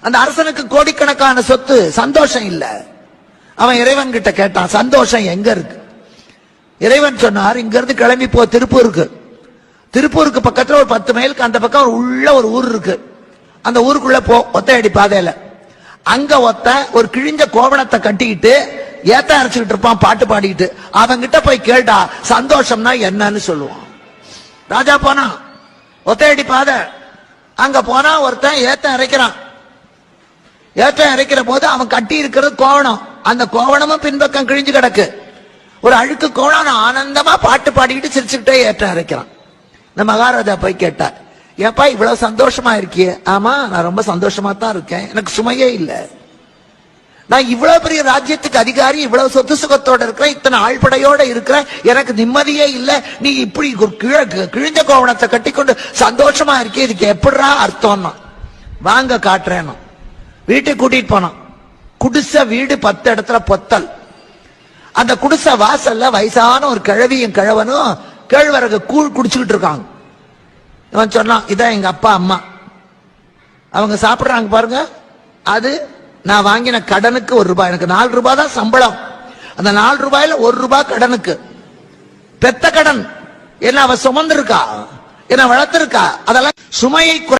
அந்த அரசனுக்கு கோடிக்கணக்கான சொத்து சந்தோஷம் இல்ல. அவன் இறைவன் கிட்ட கேட்டான் சந்தோஷம் எங்க இருக்கு? இறைவன் சொன்னார் இங்க இருந்து கிளம்பி போ திருப்பூருக்கு. திருப்பூருக்கு பக்கத்துல ஒரு பத்து மைலுக்கு அந்த பக்கம் உள்ள ஒரு ஊர் இருக்கு. அந்த ஊருக்குள்ள போ ஒத்தையடி பாதையில. அங்க ஒத்த ஒரு கிழிஞ்ச கோவணத்தை கட்டிக்கிட்டு ஏத்த அரைச்சுக்கிட்டு இருப்பான் பாட்டு பாடிக்கிட்டு. அவங்கிட்ட போய் கேட்டா சந்தோஷம்னா என்னன்னு சொல்லுவான். ராஜா போனா ஒத்தையடி பாதை. அங்க போனா ஒருத்தன் ஏத்த அரைக்கிறான். ஏற்றம் இறைக்கிற போது அவன் கட்டி இருக்கிறது கோவணம். அந்த கோவணமும் பின்பக்கம் கிழிஞ்சு கிடக்கு. ஒரு அழுக்கு கோணம் ஆனந்தமா பாட்டு பாடிக்கிட்டு சிரிச்சுக்கிட்டே ஏற்றம் இறைக்கிறான். இந்த மகாராஜா போய் கேட்டார் ஏப்பா இவ்வளவு சந்தோஷமா இருக்கியே? ஆமா நான் ரொம்ப சந்தோஷமா தான் இருக்கேன். எனக்கு சுமையே இல்லை. நான் இவ்வளவு பெரிய ராஜ்யத்துக்கு அதிகாரி இவ்வளவு சொத்து சுகத்தோட இருக்கிறேன். இத்தனை ஆழ்படையோட இருக்கிறேன். எனக்கு நிம்மதியே இல்லை. நீ இப்படி ஒரு கிழிஞ்ச கோவணத்தை கட்டிக்கொண்டு சந்தோஷமா இருக்கே இதுக்கு எப்படிடா அர்த்தம்னா? வாங்க காட்டுறேன்னு வீட்டுக்கு கூட்டிட்டு போனான். குடிசை வீடு பத்து இடத்துல பொத்தல். அந்த குடிசை வாசல்ல வயசான ஒரு கிழவியும் கிழவனும் கேழ்வரகு கூழ் குடிச்சுக்கிட்டு இருக்காங்க. இவன் சொன்னான் இதான் எங்க அப்பா அம்மா. அவங்க சாப்பிடுறாங்க பாருங்க. அது நான் வாங்கின கடனுக்கு ஒரு ரூபாய். எனக்கு நாலு ரூபாய் தான் சம்பளம். அந்த நாலு ரூபாயில ஒரு ரூபாய் கடனுக்கு. பெத்த கடன். என்ன அவ சுமந்திருக்கா? என்ன வளர்த்திருக்கா? அதெல்லாம் சுமையை